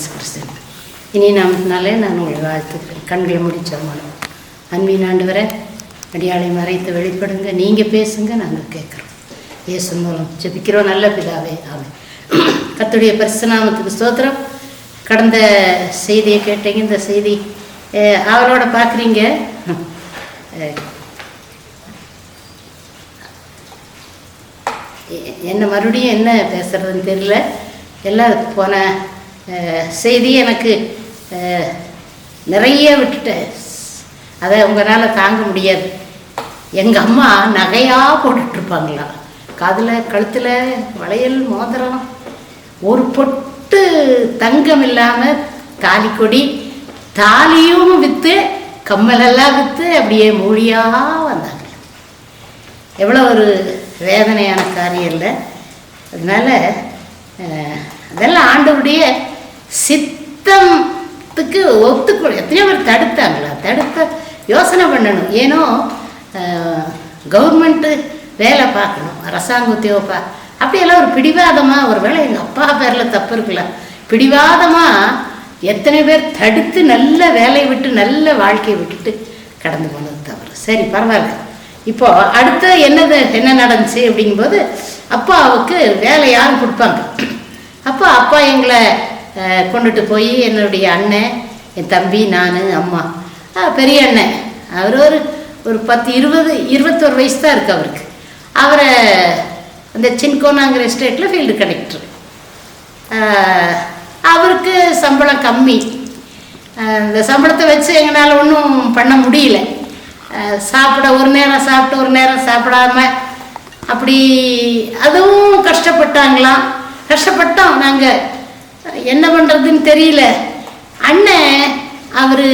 இயேசு கிறிஸ்து இனி நாமத்தினாலே நான் உங்களை வாழ்த்துக்கிறேன் கண்களை முடிச்சோம் அன்பின் ஆண்டவரை அடியாளை மறைத்து வெளிப்படுங்க. நீங்கள் பேசுங்க நாங்கள் கேட்குறோம். இயேசு மூலம் ஜெபிக்கிறோம். நல்ல பிதாவே ஆமென். கத்துடைய பரிசுநாமத்துக்கு ஸ்தோத்திரம். கடந்த செய்தியை கேட்டீங்க. இந்த செய்தி அவரோட பார்க்குறீங்க. என்ன மறுபடியும் என்ன பேசுறதுன்னு தெரியல. எல்லாம் போன செய்தி எனக்கு நிறைய விட்டுட்டேன் அதை உங்களால் தாங்க முடியாது. எங்கள் அம்மா நகையாக போட்டுட்ருப்பாங்களா? காதில் கழுத்தில் வளையல் மோதிரம் ஒரு பொட்டு தங்கம் இல்லாமல் தாலி கொடி தாலியும் விற்று கம்மலெல்லாம் விற்று அப்படியே மூழியாக வந்தாங்க. எவ்வளோ ஒரு வேதனையான காரியம் இல்லை. அதனால் அதெல்லாம் ஆண்டவருடைய சித்தத்துக்கு ஒத்துக்கொள்ள எத்தனையோ பேர் தடுத்தாங்களா? தடுத்த யோசனை பண்ணணும். ஏனோ கவர்மெண்ட்டு வேலை பார்க்கணும் அரசாங்க உத்தியோகப்பா அப்படியெல்லாம் ஒரு பிடிவாதமாக ஒரு வேலை எங்கள் அப்பா பேரில் தப்பு இருக்கலாம் பிடிவாதமாக எத்தனை பேர் தடுத்து நல்ல வேலையை விட்டு நல்ல வாழ்க்கையை விட்டுட்டு கடந்து போனது தவறு. சரி பரவாயில்ல. இப்போ அடுத்து என்னது என்ன நடந்துச்சு அப்படிங்கும்போது அப்பாவுக்கு வேலை யாரும் கொடுப்பாங்க. அப்போ அப்பா எங்களை கொண்டுட்டு போய் என்னுடைய அண்ணன் என் தம்பி நான் அம்மா. பெரிய அண்ணன். அவர் ஒரு ஒரு பத்து இருபது இருபத்தொரு வயசு தான் இருக்குது அவருக்கு. அவரை அந்த சின்கோனாங்கிற ஸ்டேட்டில் ஃபீல்டு கலெக்டர். அவருக்கு சம்பளம் கம்மி. அந்த இந்த சம்பளத்தை வச்சு எங்களால் ஒன்றும் பண்ண முடியல. சாப்பிட ஒரு நேரம் சாப்பிட்டு ஒரு நேரம் சாப்பிடாம அப்படி அதுவும் கஷ்டப்பட்டாங்களாம். கஷ்டப்பட்டோம். நாங்கள் என்ன பண்ணுறதுன்னு தெரியல. அண்ணன் அவர்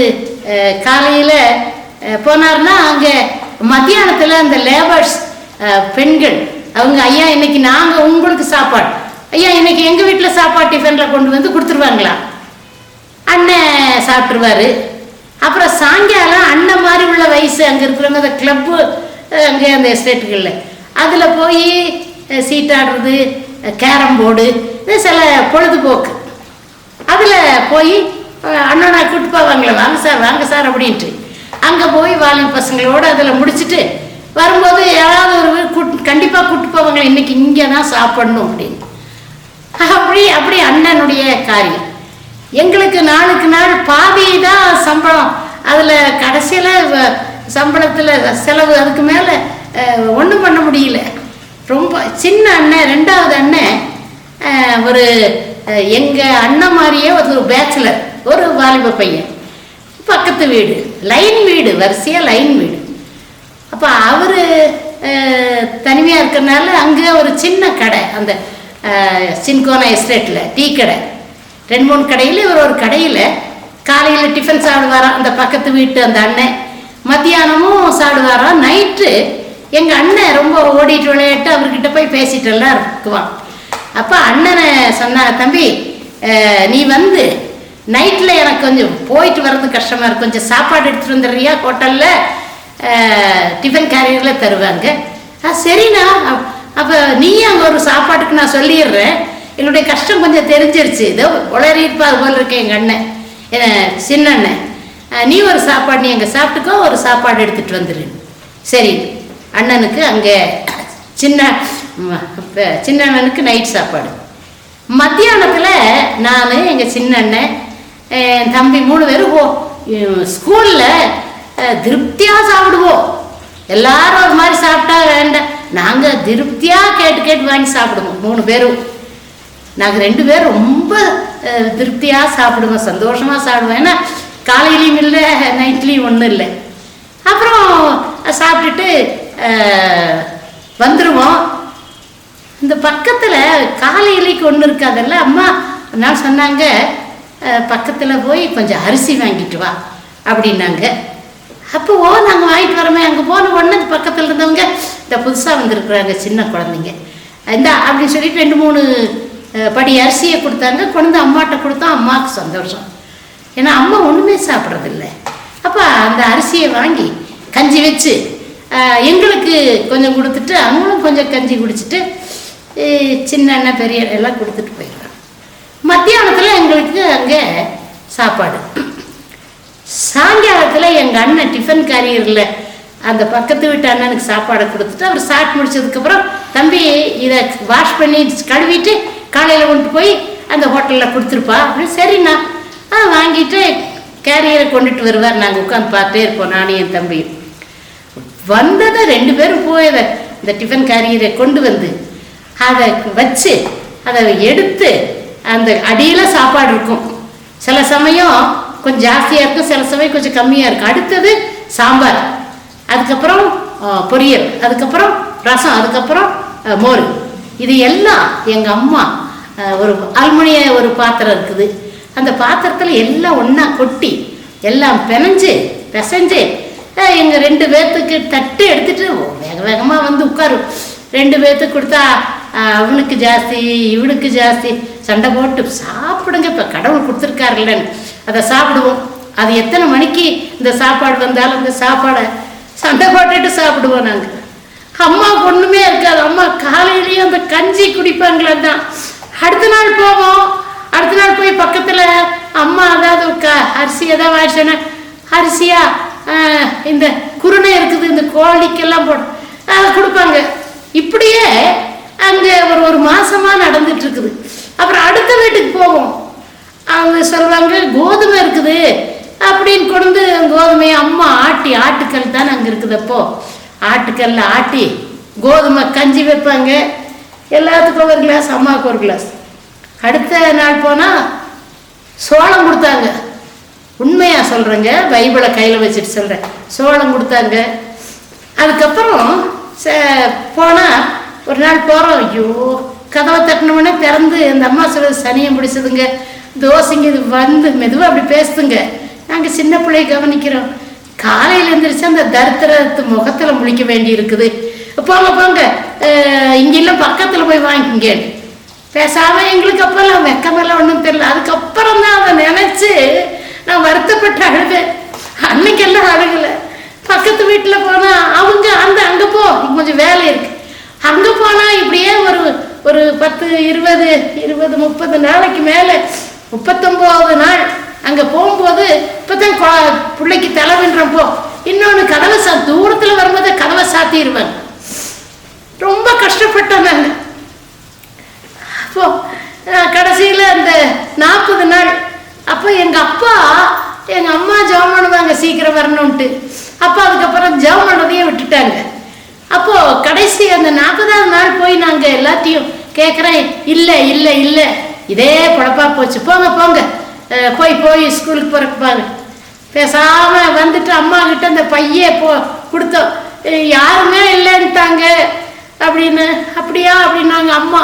காலையில் போனார்னா அங்கே மத்தியானத்தில் அந்த லேபர்ஸ் பெண்கள் அவங்க ஐயா இன்னைக்கு நாங்கள் உங்களுக்கு சாப்பாடு ஐயா இன்னைக்கு எங்கள் வீட்டில் சாப்பாடு டிஃபனில் கொண்டு வந்து கொடுத்துருவாங்களா? அண்ணன் சாப்பிட்ருவாரு அப்புறம் சாயங்காலம் அண்ணன் மாதிரி உள்ள வயசு அங்கே இருக்கிறவங்க அந்த கிளப்பு அங்கே அந்த எஸ்டேட்டுகளில் அதில் போய் சீட்டாடுறது கேரம் போர்டு இது சில பொழுதுபோக்கு. அதில் போய் அண்ணனா அண்ணனை கூட்டு போவாங்களே வாங்க சார் வாங்க சார் அப்படின்ட்டு. அங்கே போய் வாலிப பசங்களோடு அதில் முடிச்சுட்டு வரும்போது யாராவது ஒரு கூட்டு கண்டிப்பாக கூட்டு போவாங்களே இன்னைக்கு இங்கே தான் சாப்பிடணும் அப்படின்னு. அப்படி அப்படி அண்ணனுடைய காரியம். எங்களுக்கு நாளுக்கு நாள் பாதி தான் சம்பளம். அதில் கடைசியில் சம்பளத்தில் செலவு அதுக்கு மேலே ஒன்றும் பண்ண முடியல. ரொம்ப சின்ன அண்ணன் ரெண்டாவது அண்ணன் ஒரு எங்கள் அண்ணன் மாதிரியே ஒரு பேச்சுலர் ஒரு வாலிப பையன். பக்கத்து வீடு லைன் வீடு வரிசையாக லைன் வீடு. அப்போ அவர் தனிமையாக இருக்கிறனால அங்கே ஒரு சின்ன கடை அந்த சின்கோனா எஸ்டேட்டில் டீ கடை. ரெண்டு மூணு கடையில் இவர் ஒரு கடையில் காலையில் டிஃபன் சாப்பிடுவாராம் அந்த பக்கத்து வீட்டு அந்த அண்ணன். மத்தியானமும் சாப்பிடுவாராம் நைட்டு எங்கள் அண்ணன் ரொம்ப ஓடிட்டு விளையாட்டு அவர்கிட்ட போய் பேசிட்டு எல்லாம் இருக்குவான் அப்போ அண்ணனை சொன்னாங்க தம்பி நீ வந்து நைட்டில் எனக்கு கொஞ்சம் போயிட்டு வர்றது கஷ்டமாக இருக்கும் கொஞ்சம் சாப்பாடு எடுத்துகிட்டு வந்துடுறியா? ஹோட்டலில் டிஃபன் கேரியரில் தருவாங்க. ஆ சரிண்ணா. அப்- அப்போ நீயும் அங்கே ஒரு சாப்பாட்டுக்கு நான் சொல்லிடுறேன். என்னுடைய கஷ்டம் கொஞ்சம் தெரிஞ்சிருச்சு. இதோ உளறிப்பா அது போல் இருக்கேன் எங்கள் அண்ணன். என்ன சின்ன அண்ணன். நீ ஒரு சாப்பாடு நீ அங்கே சாப்பிட்டுக்கோ. ஒரு சாப்பாடு எடுத்துகிட்டு வந்துடு. சரி. அண்ணனுக்கு அங்கே சின்ன சின்ன அண்ணனுக்கு நைட் சாப்பாடு. மத்தியானத்தில் நான் எங்கள் சின்ன அண்ணன் என் தம்பி மூணு பேரும் போ. ஸ்கூலில் திருப்தியாக சாப்பிடுவோம். எல்லாரும் ஒரு மாதிரி சாப்பிட்டா வேண்டாம். நாங்கள் திருப்தியாக கேட்டு கேட்டு வாங்கி சாப்பிடுவோம் மூணு பேரும். நாங்கள் ரெண்டு பேரும் ரொம்ப திருப்தியாக சாப்பிடுவோம் சந்தோஷமாக சாப்பிடுவோம். ஏன்னா காலையிலையும் இல்லை நைட்லேயும் ஒன்றும் இல்லை. அப்புறம் சாப்பிட்டுட்டு வந்துடுவோம் இந்த பக்கத்தில் காலையிலைக்கு ஒன்று இருக்காதல்ல? அம்மா நான் சொன்னாங்க பக்கத்தில் போய் கொஞ்சம் அரிசி வாங்கிட்டு வா அப்படின்னாங்க. அப்போ ஓ நாங்கள் வாங்கிட்டு வரோமே அங்கே போன உடனே இந்த பக்கத்தில் இருந்தவங்க இந்த புதுசாக வந்திருக்குறாங்க சின்ன குழந்தைங்க. இந்தா அப்படின்னு சொல்லிட்டு ரெண்டு மூணு படி அரிசியை கொடுத்தாங்க. கொண்டு வந்து அம்மாட்ட கொடுத்தோம். அம்மாவுக்கு சந்தோஷம். ஏன்னா அம்மா ஒன்றுமே சாப்பிட்றதில்ல. அப்போ அந்த அரிசியை வாங்கி கஞ்சி வச்சு எங்களுக்கு கொஞ்சம் கொடுத்துட்டு அவங்களும் கொஞ்சம் கஞ்சி குடிச்சிட்டு சின்ன அண்ணன் பெரிய அண்ணன் எல்லாம் கொடுத்துட்டு போயிடுறாங்க. மத்தியானத்தில் எங்களுக்கு அங்கே சாப்பாடு. சாயங்காலத்தில் எங்கள் அண்ணன் டிஃபன் கேரியரில் அந்த பக்கத்து வீட்டு அண்ணனுக்கு சாப்பாடை கொடுத்துட்டு அவர் சாப்பிட்டு முடிச்சதுக்கப்புறம் தம்பி இதை வாஷ் பண்ணி கழுவிட்டு காலையில் கொண்டு போய் அந்த ஹோட்டலில் கொடுத்துருப்பா. அப்படின்னு சரிண்ணா. ஆ வாங்கிட்டு கேரியரை கொண்டுட்டு வருவார். நாங்கள் உட்காந்து பார்த்துட்டே இருப்போம் நானும் என் தம்பியும். வந்ததை ரெண்டு பேரும் போய் இந்த டிஃபன் கேரியரை கொண்டு வந்து அதை வச்சு அதை எடுத்து அந்த அடியில் சாப்பாடு இருக்கும். சில சமயம் கொஞ்சம் ஜாஸ்தியாக இருக்கும் சில சமயம் கொஞ்சம் கம்மியாக இருக்கும். அடுத்தது சாம்பார். அதுக்கப்புறம் பொரியல். அதுக்கப்புறம் ரசம். அதுக்கப்புறம் மோர். இது எல்லாம் எங்கள் அம்மா ஒரு அல்முனிய ஒரு பாத்திரம் இருக்குது. அந்த பாத்திரத்தில் எல்லாம் ஒன்றா கொட்டி எல்லாம் பிணைஞ்சு பிசைஞ்சு எங்கள் ரெண்டு பேர்த்துக்கு தட்டு எடுத்துட்டு வேக வேகமாக வந்து உட்காரும். ரெண்டு பேர்த்துக்கு கொடுத்தா அவனுக்கு ஜாஸ்தி இவனுக்கு ஜாஸ்தி. சண்டை போட்டு சாப்பிடுங்க இப்போ கடவுள் கொடுத்துருக்காருல்லன்னு அதை சாப்பிடுவோம். அது எத்தனை மணிக்கு இந்த சாப்பாடு வந்தாலும் இந்த சாப்பாடை சண்டை போட்டுட்டு சாப்பிடுவோம் நாங்கள் அம்மா ஒன்றுமே இருக்காது. அம்மா காலையிலேயே அந்த கஞ்சி குடிப்பாங்களே தான் அடுத்த நாள் போவோம். அடுத்த நாள் போய் பக்கத்தில் அம்மா அதாவது க- அரிசி ஏதாவது வாங்கிச்சேன்னா அரிசியா இந்த குருணை இருக்குது இந்த கோழிக்கெல்லாம் போட்டு கொடுப்பாங்க. இப்படியே அங்கே ஒரு ஒரு மாதமாக நடந்துட்டு இருக்குது அப்புறம் அடுத்த வீட்டுக்கு போவோம். அவங்க சொல்கிறாங்க கோதுமை இருக்குது. அப்படின்னு கொண்டு கோதுமையை அம்மா ஆட்டி ஆட்டுக்கல் தானே அங்கே இருக்குது அப்போ? ஆட்டுக்கல்ல ஆட்டி கோதுமை கஞ்சி வைப்பாங்க. எல்லாத்துக்கும் ஒரு கிளாஸ் அம்மாவுக்கு ஒரு கிளாஸ். அடுத்த நாள் போனால் சோளம் கொடுத்தாங்க. உண்மையாக சொல்கிறேங்க பைபிளை கையில் வச்சுட்டு சொல்கிறேன் சோளம் கொடுத்தாங்க. அதுக்கப்புறம் போனால் ஒரு நாள் போகிறோம் ஐயோ கதவை தட்டினோடனே திறந்து அந்த அம்மா சொல்றது சனியம் பிடிச்சதுங்க தோசைங்க இது வந்து மெதுவாக அப்படி பேசுதுங்க. நாங்கள் சின்ன பிள்ளைய கவனிக்கிறோம். காலையில் எழுந்திரிச்சு அந்த தரித்திரத்து முகத்தில் முழிக்க வேண்டி இருக்குது போங்க. போங்க இங்கெல்லாம் பக்கத்தில் போய் வாங்கிங்க பேசாமல் எங்களுக்கு அப்போல்லாம் வெக்கமெல்லாம் ஒன்றும் தெரியல. அதுக்கப்புறம் தான் அதை நினச்சி நான் வருத்தப்பட்டு அழுதேன் அன்னைக்கெல்லாம் அழுகலை. பக்கத்து வீட்டில் போனால் அவங்க அந்த அங்கே போ இங்க கொஞ்சம் வேலை இருக்கு அங்கே போனா இப்படியே ஒரு ஒரு பத்து இருபது இருபது முப்பது நாளைக்கு மேலே முப்பத்தொம்போது நாள். அங்கே போகும்போது இப்போதான் கொ- பிள்ளைக்கு தலைவின்றோம் போ. இன்னொன்று கதவை சா தூரத்தில் வரும்போது கதவை சாத்திடுவாங்க ரொம்ப கஷ்டப்பட்டோம் நாங்கள் அப்போ கடைசியில் அந்த நாற்பது நாள். அப்போ எங்கள் அப்பா எங்கள் அம்மா ஜெபம் பண்ணுவாங்க சீக்கிரம் வரணும்ட்டு அப்போ அதுக்கப்புறம் ஜெபம் பண்ணதையே விட்டுட்டாங்க. அப்போது கடைசி அந்த நாற்பதாவது நாள் போய் நாங்கள் எல்லாத்தையும் கேட்குறேன் இல்லை இல்லை இல்லை. இதே பொழப்பா போச்சு. போங்க போங்க. போய் போய் ஸ்கூலுக்கு போகிறக்கு பாரு. பேசாமல் வந்துட்டு அம்மா கிட்ட அந்த பையே போ கொடுத்தோம் யாருமே இல்லைன்ட்டாங்க. அப்படின்னு அப்படியா? அப்படின்னாங்க அம்மா.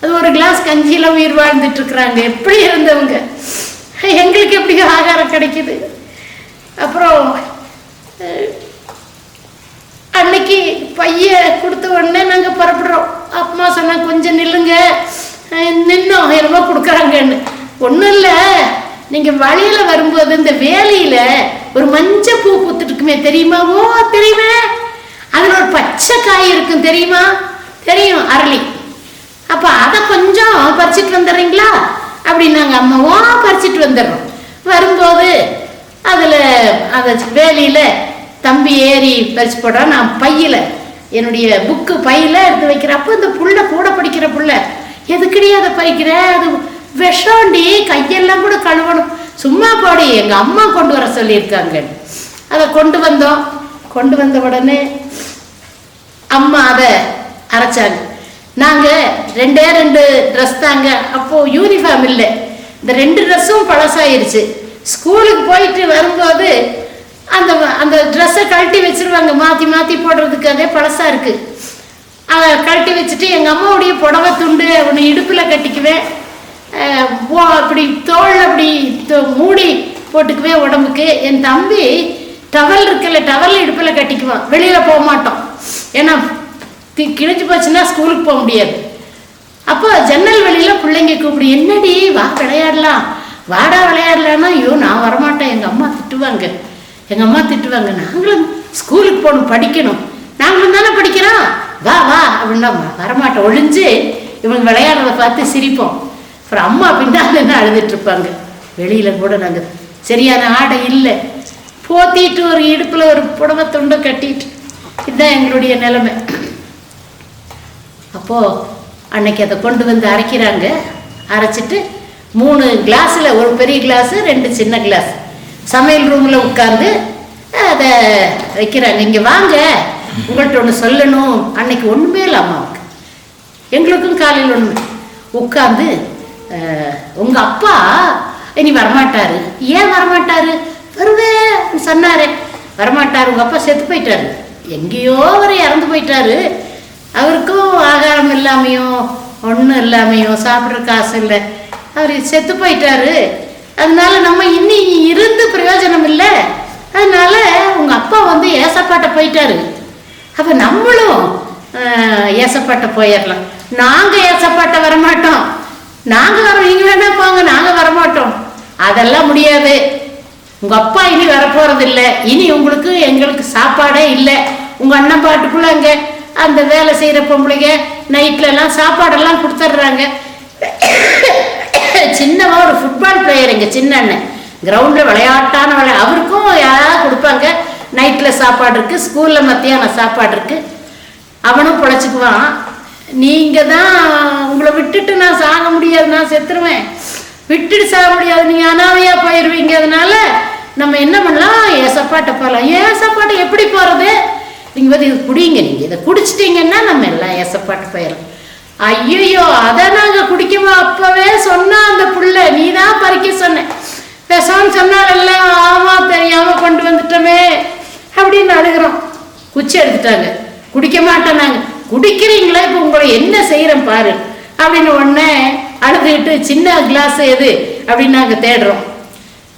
அது ஒரு கிளாஸ் கஞ்சியில் உயிர் வாழ்ந்துட்டு இருக்கிறாங்க எப்படி இருந்தவங்க? எங்களுக்கு எப்படி ஆகாரம் கிடைக்குது. அப்புறம் மணிக்கு பைய கொடுத்த உடனே நாங்கள் புறப்படுறோம். அம்மா சொன்னால் கொஞ்சம் நில்லுங்க. நின்னோம் என்னமோ கொடுக்குறாங்கன்னு. ஒன்றும் இல்லை. நீங்கள் வழியில் வரும்போது இந்த வேலையில் ஒரு மஞ்சள் பூ பூத்துட்டு இருக்குமே தெரியுமா? ஓ தெரியுமே. அதில் ஒரு பச்சை காய் இருக்கும் தெரியுமா? தெரியும் அரளி. அப்போ அதை கொஞ்சம் பறிச்சிட்டு வந்துடுறீங்களா? அப்படின்னாங்க அம்மாவோ பறிச்சிட்டு வந்துடுறோம். வரும்போது அதில் அந்த வேலியில் தம்பி ஏறி பறிச்சு போடுறான் நான் பையில் என்னுடைய புக்கு பையில் எடுத்து வைக்கிறேன் அப்போ இந்த புள்ள கூட படிக்கிற புள்ள எதுக்கடி அதை பறிக்கிற? அது விஷம்டி கையெல்லாம் கூட கழுவணும். சும்மா போடி எங்கள் அம்மா கொண்டு வர சொல்லியிருக்காங்க. அதை கொண்டு வந்தோம். கொண்டு வந்த உடனே அம்மா அதை அரைச்சாங்க. நாங்கள் ரெண்டே ரெண்டு ட்ரெஸ் தாங்க அப்போது யூனிஃபார்ம் இல்லை. இந்த ரெண்டு ட்ரெஸ்ஸும் பழசாயிருச்சு. ஸ்கூலுக்கு போயிட்டு வரும்போது அந்த அந்த ட்ரெஸ்ஸை கழட்டி வச்சிருவாங்க. மாற்றி மாற்றி போடுறதுக்கு அதே பழசாக இருக்குது அதை கழட்டி வச்சுட்டு எங்கள் அம்மாவுடைய புடவை துண்டு ஒன்று இடுப்பில் கட்டிக்குவேன். ஓ அப்படி தோல் அப்படி மூடி போட்டுக்குவேன் உடம்புக்கு. என் தம்பி டவல் இருக்குல்ல டவல் இடுப்பில் கட்டிக்குவான். வெளியில் போக மாட்டோம் ஏன்னா தி- கிழிஞ்சு போச்சுன்னா ஸ்கூலுக்கு போக முடியாது. அப்போ ஜன்னல் வெளியில் பிள்ளைங்க கூப்பிடு என்னடி வா விளையாடலாம். வாடா விளையாடலான்னா ஐயோ நான் வரமாட்டேன். எங்கள் அம்மா திட்டுவாங்க. எங்கள் அம்மா திட்டுவாங்க நாங்களும் ஸ்கூலுக்கு போகணும் படிக்கணும். நாங்களும் தானே படிக்கிறோம். வா வா அப்படின்னா வரமாட்டோம். ஒழிஞ்சு இவங்க விளையாடுறத பார்த்து சிரிப்போம். அப்புறம் அம்மா பின்னால் என்ன அழுதுட்டு வெளியில் கூட நாங்கள் சரியான ஆடை இல்லை. போத்திட்டு ஒரு இடுப்பில் ஒரு புடவை துண்டை கட்டிட்டு இதுதான் எங்களுடைய நிலைமை. அப்போது அன்னைக்கு அதை கொண்டு வந்து அரைக்கிறாங்க. அரைச்சிட்டு மூணு கிளாஸில் ஒரு பெரிய கிளாஸு ரெண்டு சின்ன கிளாஸ் சமையல் ரூமில் உட்கார்ந்து அதை வைக்கிறாங்க இங்கே வாங்க. உங்கள்கிட்ட ஒன்று சொல்லணும். அன்னைக்கு ஒன்றுமே இல்லை அம்மாவுக்கு எங்களுக்கும் காலையில் ஒன்று உட்காந்து உங்கள் அப்பா இனி வரமாட்டாரு. ஏன் வரமாட்டாரு? வருவேன் சொன்னாரே. வரமாட்டார். உங்கள் அப்பா செத்து போயிட்டாரு. எங்கேயோ அவர் இறந்து போயிட்டாரு. அவருக்கும் ஆகாரம் இல்லாமையும் ஒன்றும் இல்லாமையும் சாப்பிட்ற காசு இல்லை. அவர் செத்து போயிட்டாரு. அதனால நம்ம இன்னி இருந்து பிரயோஜனம் இல்லை அதனால உங்கள் அப்பா வந்து ஏசப்பாட்ட போயிட்டாரு. அப்போ நம்மளும் ஏசப்பாட்ட போயிடலாம் நாங்கள் ஏசப்பாட்ட வரமாட்டோம். நாங்கள் வரோம் நீங்கள் வேணா போங்க? நாங்க வரமாட்டோம். அதெல்லாம் முடியாது. உங்க அப்பா இனி வரப்போறது இல்லை இனி உங்களுக்கு எங்களுக்கு சாப்பாடே இல்லை. உங்க அண்ணன் பாட்டுக்குள்ள அங்க அந்த வேலை செய்யற பொம்பளைங்க நைட்ல எல்லாம் சாப்பாடெல்லாம் கொடுத்துட்றாங்க சின்னவா ஒரு ஃபுட்பால் பிளேயர் எங்கள் சின்ன அண்ணன் கிரவுண்டில் விளையாட்டான விளையா அவருக்கும் யாராவது கொடுப்பாங்க? நைட்டில் சாப்பாடு இருக்குது ஸ்கூலில் மத்தியானம் சாப்பாடு இருக்குது அவனும் பொழைச்சிக்குவான். நீங்கள் தான் உங்களை விட்டுட்டு நான் சாக முடியாது நான் செத்துருவேன். விட்டுட்டு சாக முடியாது. நீங்கள் அனாவையாக போயிடுவீங்க அதனால நம்ம என்ன பண்ணலாம்? ஏசப்பாட்டை போகலாம் ஏசப்பாட்ட எப்படி போகிறது நீங்கள் வந்து இது குடிங்க. நீங்கள் இதை குடிச்சிட்டிங்கன்னா நம்ம எல்லாம் ஏசப்பாட்டு போயிடலாம். ஐயோ அதை நாங்க குடிக்குமா? அப்பவே சொன்னா அந்த புள்ள. நீ தான் பறிக்க சொன்ன. பேசாம சொன்னால ஆமா தெரியாம கொண்டு வந்துட்டோமே அப்படின்னு அழுகிறோம். குச்சி எடுத்துட்டாங்க. குடிக்க மாட்டோம் நாங்க. குடிக்கிறீங்களா? இப்போ உங்களை என்ன செய்யறோம் பாரு. அப்படின்னு உடனே அழுதுகிட்டு சின்ன கிளாஸ் எது? அப்படின்னு நாங்க தேடுறோம்.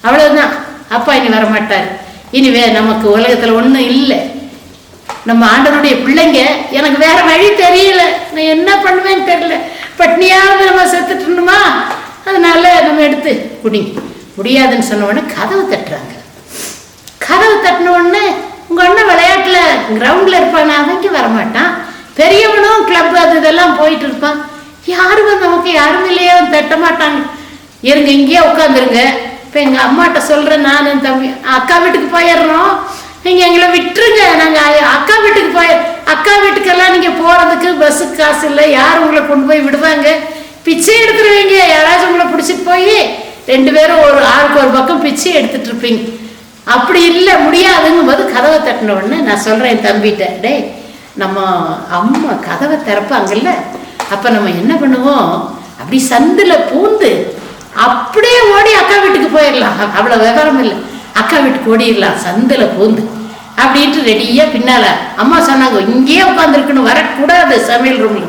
அவ்வளவுதான். அப்பா இனி வரமாட்டார். இனிவே நமக்கு உலகத்துல ஒண்ணும் இல்லை. நம்ம ஆண்டவருடைய பிள்ளைங்க எனக்கு வேற வழி தெரியல. நான் என்ன பண்ணுவேன்னு தெரியல. பட்னியாவது நம்ம செத்துட்டுணுமா அதனால நம்ம எடுத்து குடி. முடியாதுன்னு சொன்ன உடனே கதவு தட்டுறாங்க. கதவு தட்டின உடனே உங்கள் அண்ணன் விளையாட்டில் கிரவுண்டில் இருப்பான்? அவங்க வரமாட்டான். பெரியவனும் கிளப் அது இதெல்லாம் போயிட்டு இருப்பான். யாரும் நமக்கு யாரும் இல்லையே தட்ட மாட்டாங்க இருங்க இங்கேயே உட்காந்துருங்க இப்போ எங்கள் அம்மாட்ட சொல்கிறேன் நான் என் தம்பி. அக்கா வீட்டுக்கு போயிடுறோம். நீங்கள் எங்களை விட்டுருங்க. நாங்கள் அக்கா வீட்டுக்கு போய் அக்கா வீட்டுக்கெல்லாம் நீங்கள் போகிறதுக்கு பஸ்ஸுக்கு காசு இல்லை. யார் உங்களை கொண்டு போய் விடுவாங்க? பிச்சை எடுத்துருவீங்க யாராச்சும் உங்களை பிடிச்சிட்டு போய் ரெண்டு பேரும் ஒரு ஆளுக்கு ஒரு பக்கம் பிச்சை எடுத்துட்டு இருப்பீங்க. அப்படி இல்லை. முடியாதுங்கும் போது கதவை தட்டின உடனே நான் சொல்கிறேன் என் தம்பிகிட்ட டேய் நம்ம அம்மா கதவை திறப்பாங்கல்ல. அப்போ நம்ம என்ன பண்ணுவோம்? அப்படி சந்தில் பூந்து அப்படியே ஓடி அக்கா வீட்டுக்கு போயிடலாம். அவ்வளோ விவரம் இல்லை. அக்கா வீட்டுக்கு ஓடிடலாம் சந்தில் பூந்து. அப்படின்ட்டு ரெடியாக பின்னால அம்மா சொன்னாங்க இங்கேயே உட்காந்துருக்குன்னு வரக்கூடாது சமையல் ரூமில்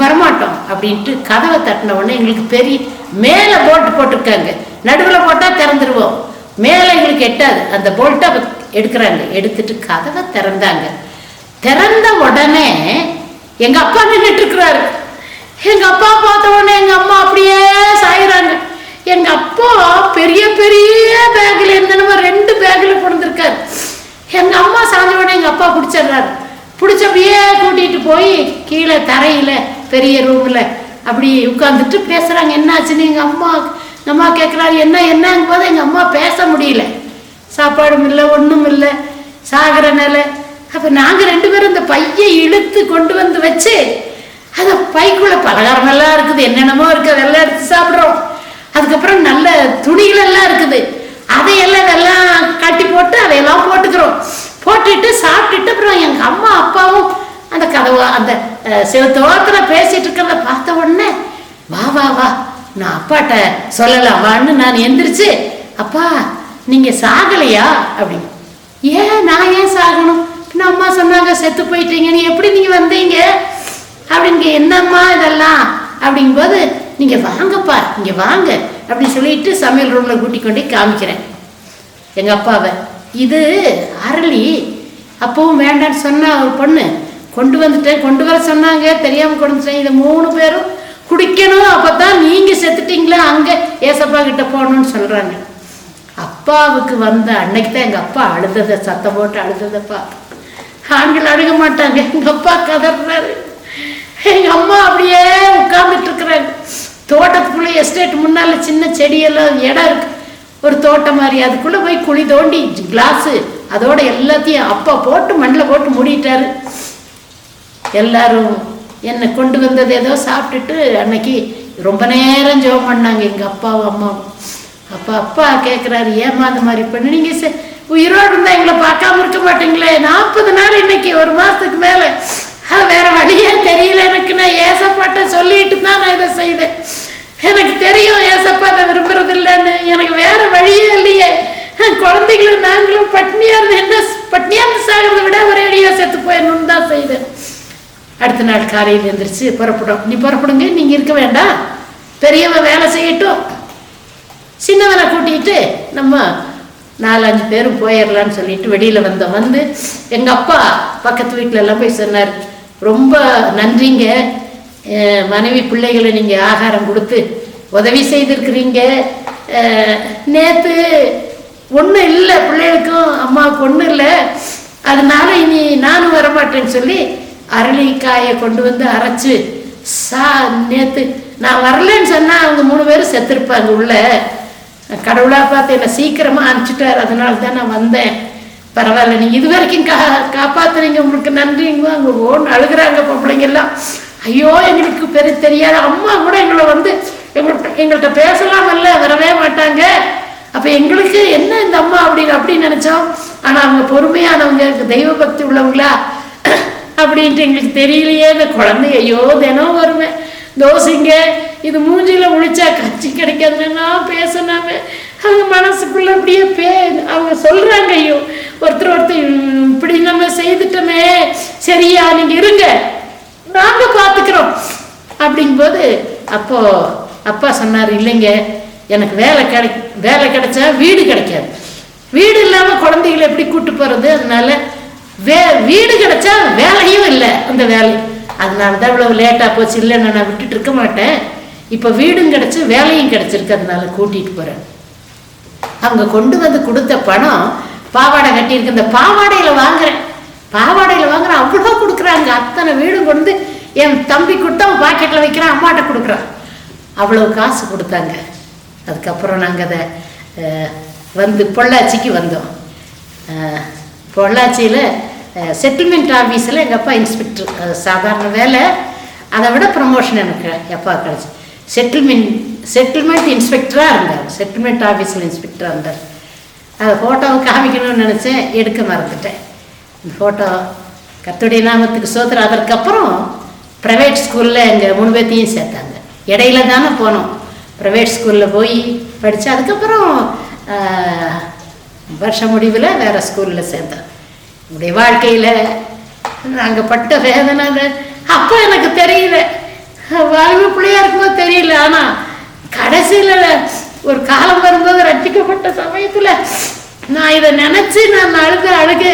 வரமாட்டோம் அப்படின்ட்டு கதவை தட்டின உடனே எங்களுக்கு பெரிய மேலே போட்டு போட்டிருக்காங்க. நடுவில் போட்டால் திறந்துருவோம். மேலே எங்களுக்கு எட்டாது. அந்த போல்ட்டை எடுக்கிறாங்க. எடுத்துட்டு கதவை திறந்தாங்க. திறந்த உடனே எங்கள் அப்பா நின்றுட்டு இருக்கிறாரு. எங்கள் அப்பா பார்த்த உடனே எங்கள் அம்மா அப்படியே சாயிறாங்க. எங்க அப்பா பெரிய பெரிய பேக்ல என்னென்னமோ ரெண்டு பேக்ல பிறந்திருக்காரு எங்க அம்மா சாஞ்ச உடனே எங்க அப்பா பிடிச்சிடுறாரு. பிடிச்சப்படியே கூட்டிட்டு போய் கீழே தரையில பெரிய ரூம்ல அப்படி உட்காந்துட்டு பேசுறாங்க என்னாச்சுன்னு எங்க அம்மா எங்க அம்மா கேட்குறாரு என்ன என்னங்க போது எங்க அம்மா பேச முடியல. சாப்பாடும் இல்லை ஒன்றும் இல்லை சாகிற நிலை. அப்போ நாங்கள் ரெண்டு பேரும் இந்த பையை இழுத்து கொண்டு வந்து வச்சு அந்த பைக்குள்ள பலகாரம் எல்லாம் இருக்குது என்னென்னமோ இருக்குது அதெல்லாம் எடுத்து சாப்பிட்றோம். அதுக்கப்புறம் நல்ல துணிகள் எல்லாம் இருக்குது. அதையெல்லாம் இதெல்லாம் கட்டி போட்டு அதையெல்லாம் போட்டுக்கிறோம். போட்டுட்டு சாப்பிட்டுட்டு அப்புறம் எங்கள் அம்மா அப்பாவும் அந்த கதவு அந்த சிவத்தோரத்தில் பேசிட்டு இருக்கிறத பார்த்த உடனே வா வா வா நான் அப்பாட்ட சொல்லலாம் வான்னு நான் எந்திரிச்சு அப்பா நீங்க சாகலையா? அப்படின்னு. ஏன் நான் ஏன் சாகணும்? பின்ன அம்மா சொன்னாங்க செத்து போயிட்டீங்க நீ எப்படி நீங்க வந்தீங்க? அப்படிங்க என்னம்மா இதெல்லாம்? அப்படிங்கும்போது நீங்கள் வாங்கப்பா இங்கே வாங்க அப்படின்னு சொல்லிட்டு சமையல் ரூமில் கூட்டி கொண்டே காமிக்கிறேன். எங்கள் அப்பாவை இது அரளி அப்பவும் வேண்டான்னு சொன்ன ஒரு பொண்ணு கொண்டு வந்துட்டேன் கொண்டு வர சொன்னாங்க தெரியாமல் கொண்டு வந்துட்டேன் இதை மூணு பேரும் குடிக்கணும் அப்போ தான் நீங்கள் செத்துட்டீங்களா அங்கே ஏசப்பா கிட்ட போகணும்னு சொல்கிறாங்க அப்பாவுக்கு வந்த அன்னைக்கு தான் எங்கள் அப்பா அழுததை சத்தம் போட்டு அழுததைப்பா. ஆண்கள் அழுக மாட்டாங்க எங்கள் அப்பா கதறாரு எங்கள் அம்மா அப்படியே உட்கார்ந்துட்டு இருக்கிறாங்க. தோட்டத்துக்குள்ளே எஸ்டேட் முன்னால் சின்ன செடியெல்லாம் இடம் இருக்கு. ஒரு தோட்டம் மாதிரி. அதுக்குள்ளே போய் குழி தோண்டி கிளாஸு அதோட எல்லாத்தையும் அப்பா போட்டு மண்ணில் போட்டு மூடிட்டாரு. எல்லாரும் என்னை கொண்டு வந்தது ஏதோ சாப்பிட்டுட்டு அன்னைக்கு ரொம்ப நேரம் ஜெபம் பண்ணாங்க எங்கள் அப்பாவும் அம்மாவும். அப்போ அப்பா கேட்குறாரு ஏமா அந்த மாதிரி பண்ணு? நீங்கள் சே உயிரோடு இருந்தால் எங்களை பார்க்காம இருக்க மாட்டீங்களே. நாற்பது நாள் இன்னைக்கு ஒரு மாதத்துக்கு மேலே. அது வேற வழியே தெரியல. எனக்கு நான் ஏசப்பாட்ட சொல்லிட்டு தான் நான் இதை செய்தேன். எனக்கு தெரியும் ஏசப்பா அதை விரும்புறது இல்லைன்னு எனக்கு வேற வழியே இல்லையே. குழந்தைகளும் நாங்களும் பட்னியா இருந்து என்ன பட்னியா இருந்து சாகிறத விட ஒரே அடியா செத்து போயிடணும்னு தான் செய்தேன். அடுத்த நாள் காலையில் எழுந்திரிச்சு புறப்படும். நீ புறப்படுங்க நீங்கள் இருக்க வேண்டாம். பெரியவன் வேலை செய்யட்டும். சின்னவனை கூட்டிகிட்டு நம்ம நாலஞ்சு பேரும் போயிடலான்னு சொல்லிட்டு வெளியில் வந்தோம் வந்து எங்கள் அப்பா பக்கத்து வீட்டில் எல்லாம் போய் சொன்னார் ரொம்ப நன்றிங்க. மனைவி பிள்ளைகளை நீங்கள் ஆகாரம் கொடுத்து உதவி செய்திருக்கிறீங்க. நேற்று ஒன்றும் இல்லை பிள்ளைகளுக்கும் அம்மாவுக்கு ஒன்றும் இல்லை. அதனால இனி நானும் வரமாட்டேன்னு சொல்லி அரளிக்காயை கொண்டு வந்து அரைச்சு சா நேற்று நான் வரலன்னு சொன்னால் அவங்க மூணு பேரும் செத்துருப்பாங்க உள்ள. கடவுளாக பார்த்து என்னை சீக்கிரமாக அனுப்பிச்சிட்டார் அதனால தான் நான் வந்தேன். பரவாயில்ல நீங்கள் இது வரைக்கும் கா காப்பாத்துறீங்க உங்களுக்கு நன்றிங்க அங்கே ஓன் அழுகுறாங்க பொம்பளைங்க எல்லாம். ஐயோ எங்களுக்கு பெரிய தெரியாது அம்மா கூட எங்களை வந்து எங்கள்கிட்ட எங்கள்கிட்ட பேசலாமல்ல வரவே மாட்டாங்க. அப்போ எங்களுக்கு என்ன இந்த அம்மா அப்படின்னு அப்படின்னு நினச்சோம். ஆனால் அவங்க பொறுமையானவங்க தெய்வ பக்தி உள்ளவங்களா? அப்படின்ட்டு எங்களுக்கு தெரியலையே இந்த குழந்தை ஐயோ தினம் வருவேன் தோசைங்க இது மூஞ்சில முழிச்சா கட்சி கிடைக்காதுன்னா பேசினாம அவங்க மனசுக்குள்ள அப்படியே பே அவங்க சொல்றாங்க ஐயோ ஒருத்தர் ஒருத்தர் இப்படி நம்ம செய்துட்டோமே. சரியா நீங்க இருங்க. நாங்க பார்த்துக்கிறோம் அப்படிங்கும்போது அப்போ அப்பா சொன்னார் இல்லைங்க எனக்கு வேலை கிடை வேலை கிடைச்சா வீடு கிடைக்காது. வீடு இல்லாமல் குழந்தைகளை எப்படி கூட்டு போகிறது அதனால வே வீடு கிடைச்சா வேலையும் இல்லை அந்த வேலை. அதனால தான் இவ்வளோ லேட்டாக போச்சு. இல்லை நான் விட்டுட்டு இருக்க மாட்டேன். இப்போ வீடும் கிடச்சி வேலையும் கிடச்சிருக்கு. அதனால கூட்டிகிட்டு போகிறேன் அவங்க கொண்டு வந்து கொடுத்த பணம் பாவாடை கட்டியிருக்கு. இந்த பாவாடையில் வாங்குறேன். பாவாடையில் வாங்குற அவ்வளோ கொடுக்குறாங்க. அத்தனை வீடும் கொண்டு என் தம்பி கொடுத்தா பாக்கெட்டில் வைக்கிறான் அம்மாட்ட கொடுக்குறான். அவ்வளோ காசு கொடுத்தாங்க. அதுக்கப்புறம் நாங்கள் அதை வந்து பொள்ளாச்சிக்கு வந்தோம். பொள்ளாச்சியில் செட்டில்மெண்ட் ஆஃபீஸில் எங்கள் அப்பா இன்ஸ்பெக்டர் அது சாதாரண வேலை. அதை விட ப்ரமோஷன் எனக்கு எப்பா கிடச்சி. செட்டில்மெண்ட் செட்டில்மெண்ட் இன்ஸ்பெக்டராக இருந்தார். செட்டில்மெண்ட் ஆஃபீஸில் இன்ஸ்பெக்டராக இருந்தார். அதை ஃபோட்டோவை காமிக்கணும்னு நினச்சேன். எடுக்க மறந்துட்டேன். ஃபோட்டோ கத்துடைய நாமத்துக்கு சோதரம் அதற்கப்புறம் ப்ரைவேட் ஸ்கூலில் எங்கள் மூணு பேர்த்தையும் சேர்த்தாங்க. இடையில தானே போனோம். ப்ரைவேட் ஸ்கூலில் போய் படித்து அதுக்கப்புறம் வருஷ முடிவில் வேறு ஸ்கூலில் சேர்ந்தோம் என்னுடைய வாழ்க்கையில் நாங்கள் பட்ட வேதனை அப்போ எனக்கு தெரியல. வாழ்வு பிள்ளையா இருக்கும்போது தெரியல. ஆனால் கடைசியில் ஒரு காலம் வரும்போது ரட்சிக்கப்பட்ட சமயத்தில் நான் இதை நினச்சி நான் அழுக அழுக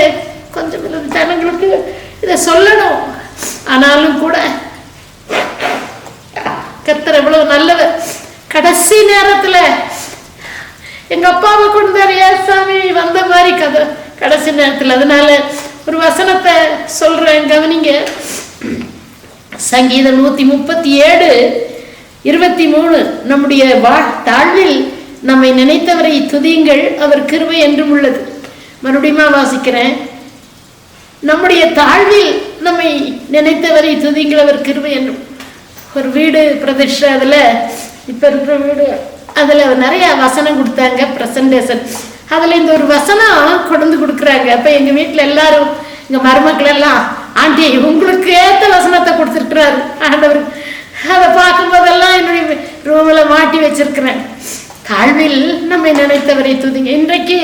கொஞ்சம் கொஞ்சம் ஜனங்களுக்கு இதை சொல்லணும். ஆனாலும் கூட கத்தர் எவ்வளவு நல்லவர். கடைசி நேரத்துல எங்க அப்பாவை கொண்டு சாமி வந்த மாதிரி கதை. கடைசி நேரத்துல. அதனால ஒரு வசனத்தை சொல்றேன் கவனிங்க. சங்கீதம் நூத்தி முப்பத்தி ஏழு இருபத்தி மூணு. நம்முடைய வா தாழ்வில் நம்மை நினைத்தவரை துதியுங்கள். அவர் கிருவை என்றும் உள்ளது. மறுபடியுமா வாசிக்கிறேன். நம்முடைய தாழ்வில் நம்மை நினைத்தவரை துதிங்கள் கிருவை என்னும். ஒரு வீடு பிரதிஷ்டை அதில் இப்போ இருக்கிற வீடு அதில் நிறைய வசனம் கொடுத்தாங்க ப்ரெசன்டேஷன் அதில் இந்த ஒரு வசனம் கொண்டு கொடுக்குறாங்க. அப்போ எங்கள் வீட்டில் எல்லாரும் எங்கள் மருமக்கள் எல்லாம் ஆண்டி உங்களுக்கு ஏற்ற வசனத்தை கொடுத்துருக்குறாரு. ஆண்டவர் அதை பார்க்கும்போதெல்லாம் என்னுடைய ரூமில் மாட்டி வச்சிருக்கிறேன். தாழ்வில் நம்மை நினைத்தவரை துதிங்க. இன்றைக்கு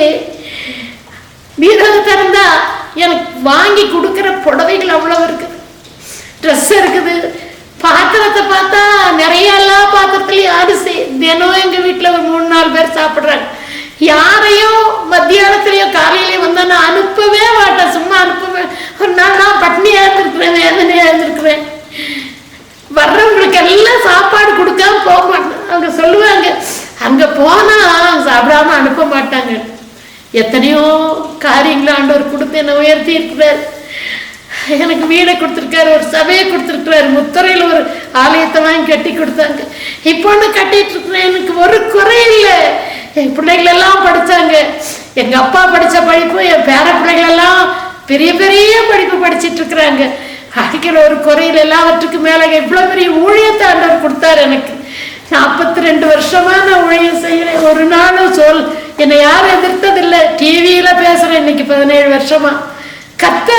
வீரத்தை எனக்கு வாங்கி கொடுக்குற புடவைகள் அவ்வளோ இருக்குது ட்ரெஸ் இருக்குது. பாத்திரத்தை பார்த்தா நிறைய எல்லா பாத்திரத்துலையும் அரிசி தினம் எங்கள் வீட்டில் ஒரு மூணு நாலு பேர் சாப்பிட்றாங்க. யாரையும் மத்தியானத்துலேயோ காலையிலையோ வந்தா நான் அனுப்பவே மாட்டேன். சும்மா அனுப்பவே. ஒரு நாள் நான் பட்னியாக இருந்திருக்கிறேன் வேதனையாக இருந்திருக்கிறேன் வர்றவங்களுக்கு எல்லாம் சாப்பாடு கொடுக்காம போக மாட்டேன். அவங்க சொல்லுவாங்க அங்கே போனால் சாப்பிடாம அனுப்ப மாட்டாங்க. எத்தனையோ காரியங்களை ஆண்டவர் கொடுத்து என்னை உயர்த்தி இருக்கிறார். எனக்கு வீடை கொடுத்துருக்காரு ஒரு சபையை கொடுத்துருக்கிறாரு முத்துறையில் ஒரு ஆலயத்தை வாங்கி கட்டி கொடுத்தாங்க. இப்போ ஒன்று கட்டிட்டு இருக்கிறேன் எனக்கு ஒரு குறை இல்லை. என் பிள்ளைகளெல்லாம் படித்தாங்க எங்கள் அப்பா படிச்ச படிப்பு என் பேர பிள்ளைகளெல்லாம் பெரிய பெரிய படிப்பு படிச்சிட்டு இருக்கிறாங்க. அடிக்கிற ஒரு குறையில் எல்லாவற்றுக்கும் மேலே இவ்வளோ பெரிய ஊழியத்தை ஆண்டவர் கொடுத்தாரு எனக்கு. நாற்பத்தி ரெண்டு வருஷமாக நான் ஊழியம் செய்கிறேன். ஒரு நாளும் சொல் என்னை யாரும் எதிர்த்ததில்லை. டிவியில பேசுறேன் இன்னைக்கு பதினேழு வருஷமா. கத்த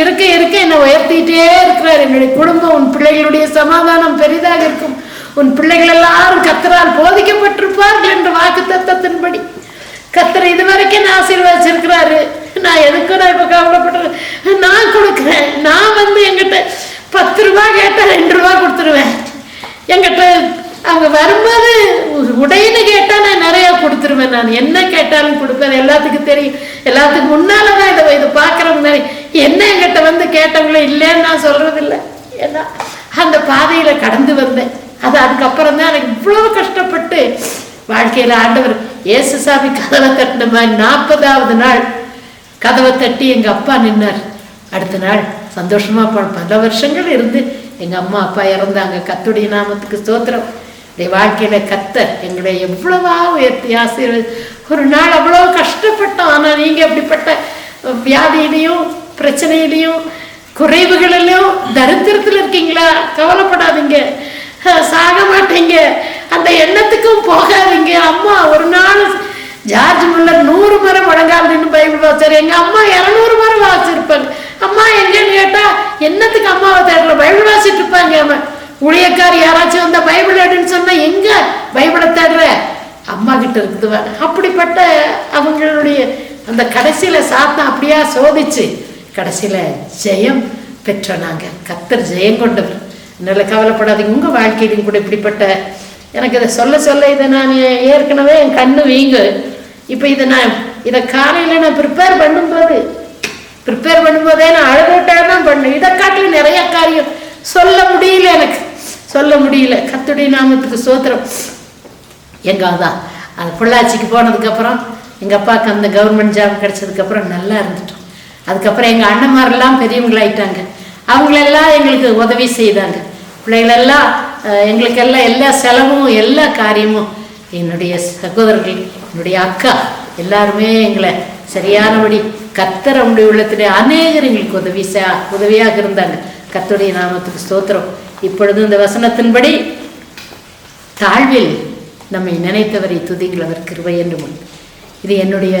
இருக்க இருக்க என்னை உயர்த்திட்டே இருக்கிறார். என்னுடைய குடும்பம் உன் பிள்ளைகளுடைய சமாதானம் பெரிதாக இருக்கும். உன் பிள்ளைகள் எல்லாரும் கத்தரால் போதிக்கப்பட்டிருப்பார்கள் என்ற வாக்கு தத்தத்தின்படி. கத்தர் இதுவரைக்கும் என்ன ஆசீர்வாதிச்சிருக்கிறாரு. நான் எதுக்கும் நான் இப்ப கவலைப்படுறேன் நான் கொடுக்குறேன். நான் வந்து எங்கிட்ட பத்து ரூபா கேட்டா ரெண்டு ரூபா கொடுத்துருவேன். எங்கிட்ட அவங்க வரும்போது உடைன்னு கேட்டால் நான் நிறையா கொடுத்துருவேன் நான். என்ன கேட்டாலும் கொடுப்பேன். எல்லாத்துக்கும் தெரியும். எல்லாத்துக்கும் முன்னால் தான் இதை இதை பார்க்குறவங்க என்ன என்கிட்ட வந்து கேட்டவங்களே இல்லைன்னு நான் சொல்கிறதில்ல இல்லை ஏன்னா அந்த பாதையில் கடந்து வந்தேன். அது அதுக்கப்புறம் தான் எனக்கு இவ்வளோ கஷ்டப்பட்டு வாழ்க்கையில் ஆண்டவர் இயேசு சாமி கதவை தட்டின மாதிரி நாற்பதாவது நாள் கதவை தட்டி எங்கள் அப்பா நின்னார். அடுத்த நாள் சந்தோஷமாக பல வருஷங்கள் இருந்து எங்கள் அம்மா அப்பா இறந்தாங்க. கத்துடைய நாமத்துக்கு ஸ்தோத்திரம். என் வாழ்க்கையில கத்த எங்களை எவ்வளவா உயர்த்தி ஆசீர்வதி ஒரு நாள் அவ்வளோ கஷ்டப்பட்டோம். ஆனால் நீங்க அப்படிப்பட்ட வியாதியிலையும் பிரச்சனையிலையும் குறைவுகளிலும் தரித்திரத்தில் இருக்கீங்களா? கவலைப்படாதீங்க. சாக மாட்டீங்க. அந்த எண்ணத்துக்கும் போகாதீங்க. அம்மா ஒரு நாள் ஜார்ஜ் முல்லர் நூறு முறை முழங்கால் பைபிள் வாச்சார் எங்க அம்மா இரநூறு முறை வாசிச்சிருப்பாங்க. அம்மா எங்கன்னு கேட்டா என்னத்துக்கு அம்மாவை தேடல? பைபிள் வாசிட்டு இருப்பாங்க அவன். ஊழியக்கார் யாராச்சும் வந்த பைபிள் எடுன்னு சொன்னா எங்க பைபிளை தேடுற? அம்மா கிட்ட இருக்குது அப்படிப்பட்ட அவங்களுடைய அந்த கடைசியில சாத்தம் அப்படியா சோதிச்சு கடைசியில ஜெயம் பெற்றோம் நாங்க கத்தர் ஜெயம் கொண்டவர். அதனால கவலைப்படாதீங்க. உங்க வாழ்க்கையிலும் கூட இப்படிப்பட்ட எனக்கு இதை சொல்ல சொல்ல இதை நான் ஏற்கனவே என் கண்ணு வீங்கு. இப்போ இதை நான் இதை காலையில் நான் ப்ரிப்பேர் பண்ணும்போது ப்ரிப்பேர் பண்ணும்போதே நான் அழுதுட்டே தான் பண்ணேன். இதை காட்டிலும் நிறைய காரியம் சொல்ல முடியல எனக்கு. சொல்ல முடியல. கத்துடைய நாமத்துக்கு சோத்திரம். எங்கள் அதான் அது பொள்ளாச்சிக்கு போனதுக்கப்புறம் எங்கள் அப்பாவுக்கு அந்த கவர்மெண்ட் ஜாப் கிடைச்சதுக்கப்புறம் நல்லா இருந்துட்டோம். அதுக்கப்புறம் எங்கள் அண்ணன்மாரெல்லாம் பெரியவங்களாயிட்டாங்க. அவங்களெல்லாம் எங்களுக்கு உதவி செய்தாங்க. பிள்ளைகளெல்லாம் எங்களுக்கெல்லாம் எல்லா செலவும் எல்லா காரியமும் என்னுடைய சகோதரர்கள் என்னுடைய அக்கா எல்லாருமே எங்களை சரியானபடி கத்தர் அவங்களுடைய உள்ளத்திலே அநேகர் எங்களுக்கு உதவி செ- உதவியாக இருந்தாங்க. கத்துடைய நாமத்துக்கு ஸ்தோத்திரம். இப்பொழுது இந்த வசனத்தின்படி தாழ்வில் நம்மை நினைத்தவரை துதிகள் அவர் கிருவை என்று முன். இது என்னுடைய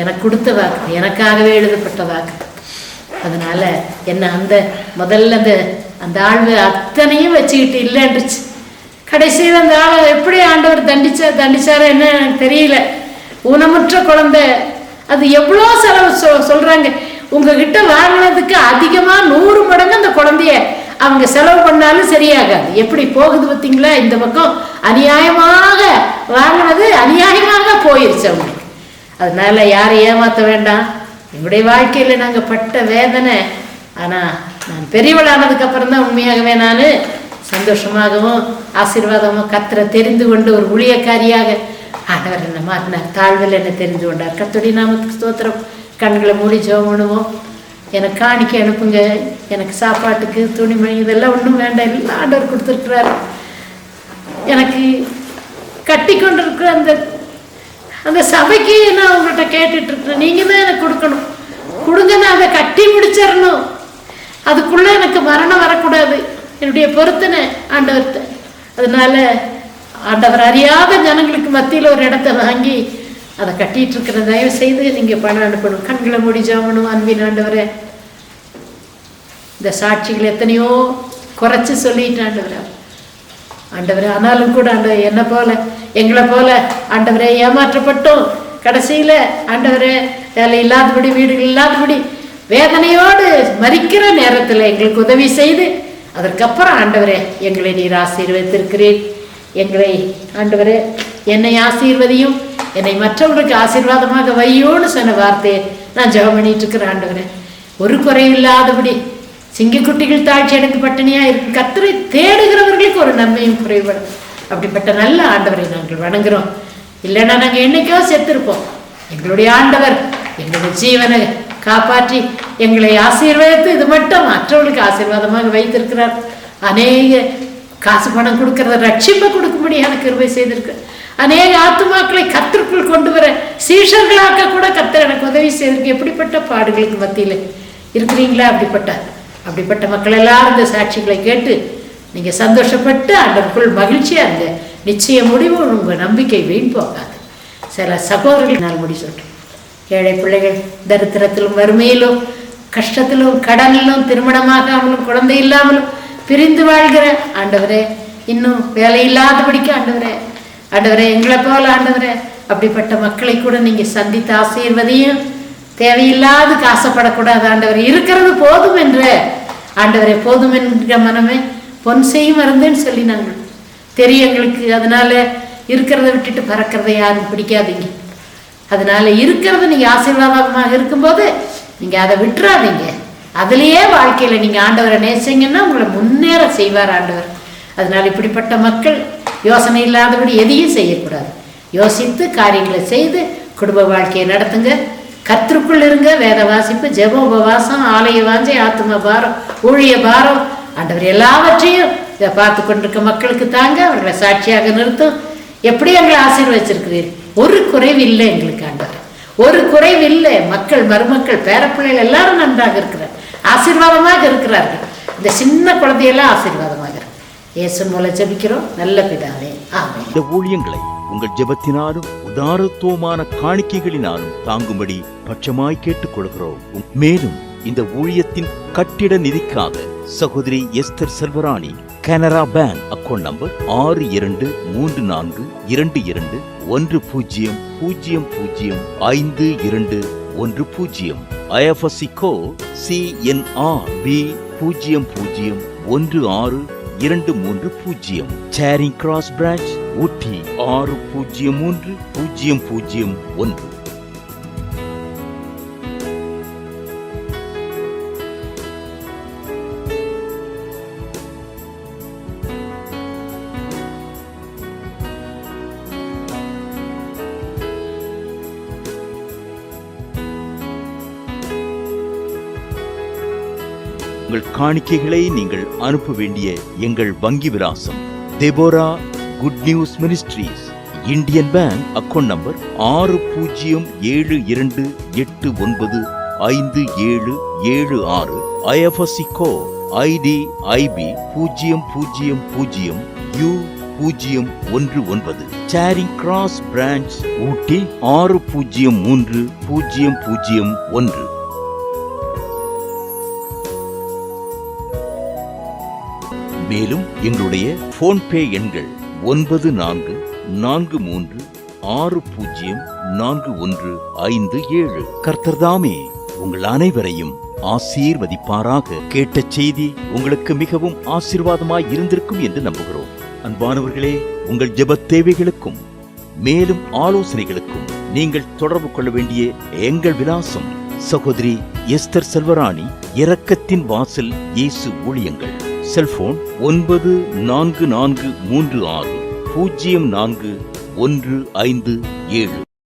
எனக்கு கொடுத்த வாக்கு எனக்காகவே எழுதப்பட்ட வாக்கு. அதனால என்ன அந்த முதல்ல அந்த அந்த ஆழ்வு அத்தனையும் வச்சுக்கிட்டு இல்லைன்றுச்சு கடைசியில் அந்த ஆளை எப்படி ஆண்டவர் தண்டிச்சா தண்டிச்சாரோ என்ன எனக்கு தெரியல. ஊனமுற்ற குழந்தை. அது எவ்வளோ செலவு சொ சொல்றாங்க. உங்ககிட்ட வாங்கினதுக்கு அதிகமாக நூறு மடங்கு அந்த குழந்தைய அவங்க செலவு பண்ணாலும் சரியாகாது. எப்படி போகுது பார்த்தீங்களா? இந்த பக்கம் அநியாயமாக வாங்கினது அநியாயமாக போயிருச்சு அவங்களுக்கு அதனால யாரை ஏமாத்த வேண்டாம். என்னுடைய வாழ்க்கையில் நாங்கள் பட்ட வேதனை. ஆனால் நான் பெரியவளானதுக்கு அப்புறம் தான் உண்மையாகவே நான் சந்தோஷமாகவும் ஆசீர்வாதமும் கத்தரை தெரிந்து கொண்டு ஒரு ஊழியக்காரியாக ஆண்டவர் என்ன மாற்றினார் தாழ்வில் என்ன தெரிந்து கொண்டார்? கத்துடைய நாமத்துக்கு ஸ்தோத்திரம். கண்களை மூடி ஜெபம் பண்ணுவோம் எனக்கு காணிக்க அனுப்புங்க. எனக்கு சாப்பாட்டுக்கு துணிமணி இதெல்லாம் ஒன்றும் வேண்டாம். எல்லாம் ஆண்டவர் கொடுத்துருக்குறாரு. எனக்கு கட்டி கொண்டிருக்கிற அந்த அந்த சபைக்கு நான் உங்கள்கிட்ட கேட்டுட்ருக்குறேன் இருக்கிறேன் தான் எனக்கு கொடுக்கணும். கொடுங்க நான் அதை கட்டி முடிச்சிடணும். அதுக்குள்ளே எனக்கு மரணம் வரக்கூடாது. என்னுடைய பொருத்தனை ஆண்டவர்கிட்ட. அதனால ஆண்டவர் அறியாத ஜனங்களுக்கு மத்தியில் ஒரு இடத்த வாங்கி அதை கட்டிட்டு இருக்கிற தயவு செய்து நீங்க பணம் அனுப்பணும். கண்களை மூடி அன்பின் ஆண்டவரே. இந்த சாட்சிகள் எத்தனையோ குறைச்சி சொல்லிட்டு ஆண்டவரே. ஆண்டவரே ஆனாலும் கூட ஆண்டவர் என்ன போல எங்களை போல ஆண்டவரே ஏமாற்றப்பட்டோம். கடைசியில ஆண்டவரே வேலை இல்லாதபடி வீடுகள் இல்லாதபடி வேதனையோடு மறிக்கிற நேரத்தில் எங்களுக்கு உதவி செய்து அதற்கப்புறம் ஆண்டவரே எங்களை நீர் ஆசீர்வதித்திருக்கிறீர். எங்களை ஆண்டவரே என்னை ஆசீர்வதியும் என்னை மற்றவர்களுக்கு ஆசீர்வாதமாக வையோன்னு சொன்ன வார்த்தையை நான் ஜெபம் பண்ணிட்டு இருக்கிறேன் ஆண்டவரே. ஒரு குறைவில்லாதபடி சிங்கக்குட்டிகள் தாழ்ச்சி எனக்கு பட்டினியா இருக்கு. கத்தரை தேடுகிறவர்களுக்கு ஒரு நன்மையும் குறைபடும். அப்படிப்பட்ட நல்ல ஆண்டவரை நாங்கள் வணங்குறோம். இல்லைன்னா நாங்கள் என்னைக்கோ செத்திருப்போம். எங்களுடைய ஆண்டவர் எங்களுடைய ஜீவனை காப்பாற்றி எங்களை ஆசீர்வதித்து இது மட்டும் மற்றவர்களுக்கு ஆசீர்வாதமாக வைத்திருக்கிறார். அநேக காசு பணம் கொடுக்கறத ரட்சிப்பை எனக்கு கிருபை செய்திருக்கு. அநேக ஆத்துமாக்களை கத்திற்குள் கொண்டு வர சீஷர்களாக்க கூட கத்தர் எனக்கு உதவி செய்திருக்கு எப்படிப்பட்ட பாடுகளுக்கு மத்தியில் இருக்கிறீங்களா? அப்படிப்பட்ட அப்படிப்பட்ட மக்கள் எல்லாரும் இந்த சாட்சிகளை கேட்டு நீங்கள் சந்தோஷப்பட்டு அதற்குள் மகிழ்ச்சியாக இருங்க நிச்சய முடிவு உங்கள் நம்பிக்கை வீண் போகாது. சில சகோதரர்கள் நாள் முடி சொல்கிறேன் ஏழை பிள்ளைகள் தரித்திரத்திலும் வறுமையிலும் கஷ்டத்திலும் கடனிலும் திருமணமாகாமலும் குழந்தை இல்லாமலும் பிரிந்து வாழ்கிற ஆண்டவரே இன்னும் வேலை இல்லாதபடிக்கு ஆண்டவரே ஆண்டவரே எங்களை போல ஆண்டவரே அப்படிப்பட்ட மக்களை கூட நீங்கள் சந்தித்து ஆசீர்வதியும். தேவையில்லாது காசப்படக்கூடாது ஆண்டவர். இருக்கிறது போதும் என்று. ஆண்டவரே போதும் என்கிற மனமே பொன் செய்யும் மருந்துன்னு சொல்லி நாங்கள் தெரியும் எங்களுக்கு. அதனால இருக்கிறத விட்டுட்டு பறக்கிறத யாரும் பிடிக்காதீங்க. அதனால இருக்கிறது நீங்க ஆசீர்வாதமாக இருக்கும்போது நீங்க அதை விட்டுறாதீங்க. அதுலேயே வாழ்க்கையில நீங்க ஆண்டவரை நேசிங்கன்னா உங்களை முன்னேற செய்வார் ஆண்டவர். அதனால இப்படிப்பட்ட மக்கள் யோசனை இல்லாதபடி எதையும் செய்யக்கூடாது. யோசித்து காரியங்களை செய்து குடும்ப வாழ்க்கையை நடத்துங்க. கத்திற்குள் இருங்க. வேத வாசிப்பு ஜெப உபவாசம் ஆலய வாஞ்சை ஆத்தும பாரம் ஊழிய பாரம். ஆண்டவர் எல்லாவற்றையும் இதை பார்த்து கொண்டிருக்க மக்களுக்கு தாங்க. அவர்களை சாட்சியாக நிறுத்தும். எப்படி எங்களை ஆசீர்வச்சிருக்கிறீர் ஒரு குறைவு இல்லை எங்களுக்கு ஆண்டவர். ஒரு குறைவு இல்லை மக்கள் மருமக்கள் பேரப்பிள்ளைகள் எல்லாரும் நன்றாக இருக்கிறார். ஆசீர்வாதமாக இருக்கிறார்கள். இந்த சின்ன குழந்தையெல்லாம் ஆசீர்வாதமாக இயேசு மூலம் ஜெபிக்கிறோம். நல்ல பிதாவே ஆமென். இந்த ஊழியங்களை உங்கள் ஜெபத்தினாலும் உதாரத்துவமான காணிக்கைகளினாலும் தாங்கும்படி பட்சமாய் கேட்டுக்கொள்கிறோம். மேலும் இந்த ஊழியத்தின் கட்டிட நிதிக்காக சகோதரி Esther Selvarani Canara bank account number ஆறு இரண்டு மூன்று நான்கு இரண்டு இரண்டு ஒன்று பூஜ்ஜியம் பூஜ்ஜியம் பூஜ்ஜியம் ஐந்து இரண்டு ஒன்று பூஜ்ஜியம். ஐஎஃப்எஸ்சி கோ சிஎன்ஆர் பி பூஜ்ஜியம் பூஜ்ஜியம் ஒன்று ஆறு இரண்டு மூன்று பூஜ்ஜியம். சேரிங் கிராஸ் பிரான்ச் ஊட்டி ஆறு பூஜ்ஜியம் மூன்று பூஜ்ஜியம் பூஜ்ஜியம் ஒன்று. உங்கள் காணிக்கைகளை நீங்கள் அனுப்ப வேண்டிய எங்கள் வங்கி விலாசம். Deborah good news ministries Indian bank account number ஆறு பூஜ்ஜியம் ஏழு இரண்டு எட்டு ஒன்பது ஐந்து ஏழு ஏழு ஆறு. ஐஎஃப்எஸ்சி கோ ஐடி ஐபி பூஜ்ஜியம் பூஜ்ஜியம் பூஜ்ஜியம் யூ பூஜ்ஜியம் ஒன்று ஒன்பது. சேரிங் கிராஸ் பிரான்ச் ஊட்டி ஆறு பூஜ்ஜியம் மூன்று பூஜ்ஜியம் பூஜ்ஜியம் ஒன்று. மேலும் எங்களுடைய போன்பே எண்கள் ஒன்பது நான்கு நான்கு மூன்று ஆறு பூஜ்ஜியம் நான்கு ஒன்று ஐந்து ஏழு. கர்த்தர்தாமே உங்கள் அனைவரையும் ஆசீர்வதிப்பாராக. கேட்ட செய்தி உங்களுக்கு மிகவும் ஆசீர்வாதமாய் இருந்திருக்கும் என்று நம்புகிறோம். அன்பானவர்களே உங்கள் ஜெபத் தேவைகளுக்கும் மேலும் ஆலோசனைகளுக்கும் நீங்கள் தொடர்பு கொள்ள வேண்டிய எங்கள் விலாசம் சகோதரி எஸ்தர் செல்வராணி இரக்கத்தின் வாசல் இயேசு ஊழியங்கள். செல்போன் ஒன்பது நான்கு நான்கு மூன்று ஆறு பூஜ்ஜியம் நான்கு ஒன்று ஐந்து ஏழு.